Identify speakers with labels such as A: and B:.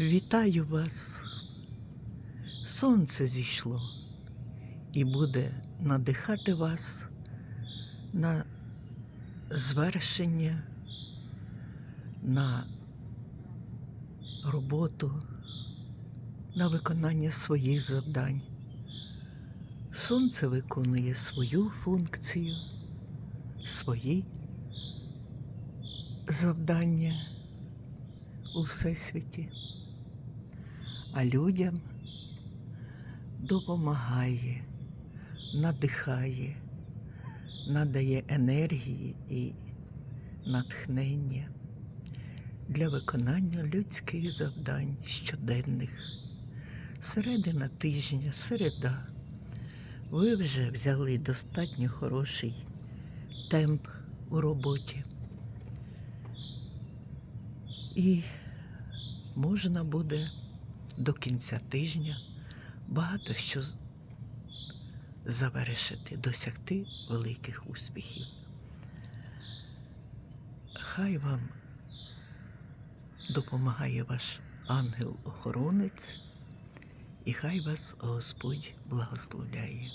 A: Вітаю вас. Сонце зійшло і буде надихати вас на звершення, на роботу, на виконання своїх завдань. Сонце виконує свою функцію, свої завдання у всесвіті, а людям допомагає, надихає, надає енергії і натхнення для виконання людських завдань щоденних. Середина тижня, середа. Ви вже взяли достатньо хороший темп у роботі. І можна буде до кінця тижня багато що завершити, досягти великих успіхів. Хай вам допомагає ваш ангел-охоронець, і хай вас Господь благословляє.